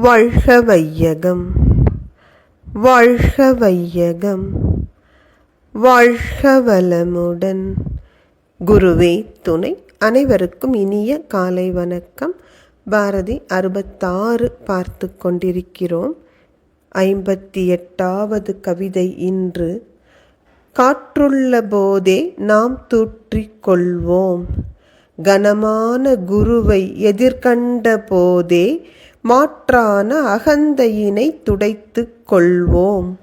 வாழ்க வையகம் வாழ்க வையகம் வாழ்க வளமுடன் குருவே துணை அனைவருக்கும் இனிய காலை வணக்கம். பாரதி அறுபத்தாறு பார்த்து கொண்டிருக்கிறோம். ஐம்பத்தி எட்டாவது கவிதை இன்று. காற்றுள்ள போதே நாம் தூற்றிக்கொள்வோம் கனமான குருவை எதிர்கண்ட போதே மாற்றான அகந்தையினை துடைத்து கொள்வோம்.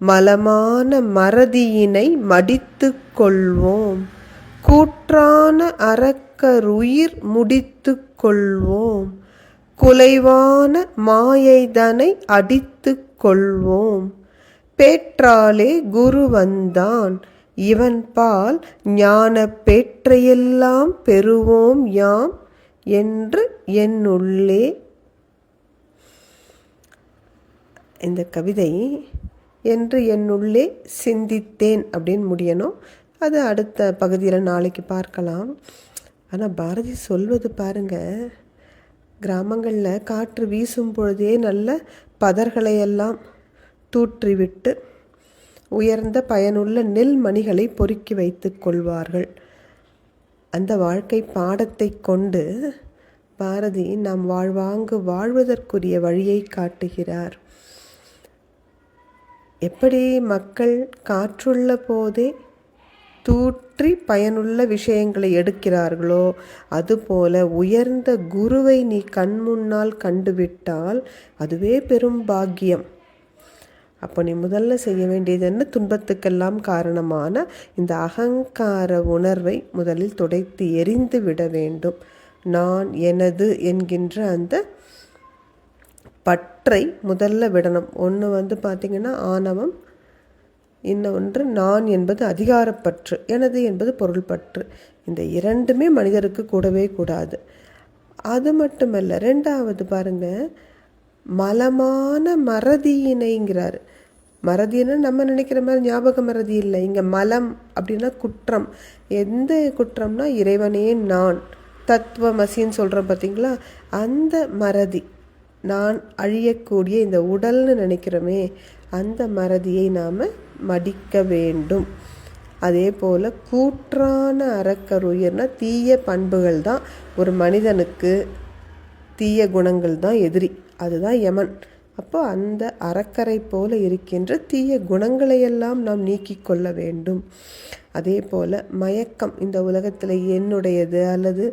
மலமான மறதியினை மடித்து கொள்வோம். கூற்றான அறக்கருயிர் முடித்து கொள்வோம். குலைவான மாயைதனை அடித்து கொள்வோம். பேற்றாலே குரு வந்தான். இவன் பால் ஞான பேற்றையெல்லாம் பெறுவோம் யாம் என்று என்னுள்ளே இந்த கவிதை என்று என்னுள்ளே சிந்தித்தேன் அப்படின்னு முடியணும். அது அடுத்த பகுதியில் நாளைக்கு பார்க்கலாம். ஆனால் பாரதி சொல்வது பாருங்கள் கிராமங்களில் காற்று வீசும் பொழுதே நல்ல பதர்களையெல்லாம் தூற்றிவிட்டு உயர்ந்த பயனுள்ள நெல் மணிகளை பொறுக்கி வைத்து கொள்வார்கள். அந்த வாழ்க்கை பாடத்தை கொண்டு பாரதி நாம் வாழ்வாங்கு வாழ்வதற்குரிய வழியை காட்டுகிறார். எப்படி மக்கள் காற்றுள்ள போதே தூற்றி பயனுள்ள விஷயங்களை எடுக்கிறார்களோ அதுபோல உயர்ந்த குருவை நீ கண்முன்னால் கண்டுவிட்டால் அதுவே பெரும் பாக்கியம். அப்போ நீ முதல்ல செய்ய வேண்டியது என்ன? துன்பத்துக்கெல்லாம் காரணமான இந்த அகங்கார உணர்வை முதலில் துடைத்து எரிந்து விட வேண்டும். நான் எனது என்கின்ற அந்த பற்றை முதல்ல விடணும். ஒன்று வந்து பார்த்திங்கன்னா ஆணவம். இன்னொன்று நான் என்பது அதிகாரப்பற்று. எனது என்பது பொருள்பற்று. இந்த இரண்டுமே மனிதருக்கு கூடவே கூடாது. அது மட்டுமல்ல ரெண்டாவது பாருங்க மலமான மறதியினைங்கிறார். மறதினா நம்ம நினைக்கிற மாதிரி ஞாபக மறதி இல்லை. இங்கே மலம் அப்படின்னா குற்றம். எந்த குற்றம்னா இறைவனே நான் தத்துவமசின்னு சொல்கிறோம் பார்த்தீங்களா அந்த மறதி. நான் அழியக்கூடிய இந்த உடல்னு நினைக்கிறோமே அந்த மறதியை நாம் மடிக்க வேண்டும். அதே போல் கூற்றான அறக்கருயர்னா தீய பண்புகள் தான். ஒரு மனிதனுக்கு தீய குணங்கள் தான் எதிரி. அதுதான் யமன். அப்போ அந்த அறக்கரை போல இருக்கின்ற தீய குணங்களையெல்லாம் நாம் நீக்கி கொள்ள வேண்டும். அதே போல் மயக்கம் இந்த உலகத்தில் என்னுடையது அல்லது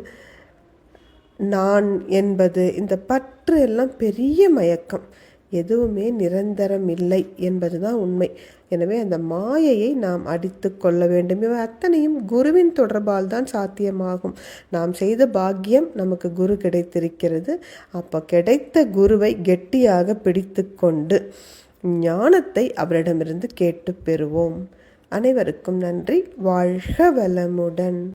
நான் என்பது இந்த பற்று எல்லாம் பெரிய மயக்கம். எதுவுமே நிரந்தரம் இல்லை என்பது தான் உண்மை. எனவே அந்த மாயையை நாம் அடித்து கொள்ள வேண்டும். இவை அத்தனையும் குருவின் தொடர்பால் தான் சாத்தியமாகும். நாம் செய்த பாக்கியம் நமக்கு குரு கிடைத்திருக்கிறது. அப்போ கிடைத்த குருவை கெட்டியாக பிடித்து கொண்டு ஞானத்தை அவரிடமிருந்து கேட்டு பெறுவோம். அனைவருக்கும் நன்றி. வாழ்க வளமுடன்.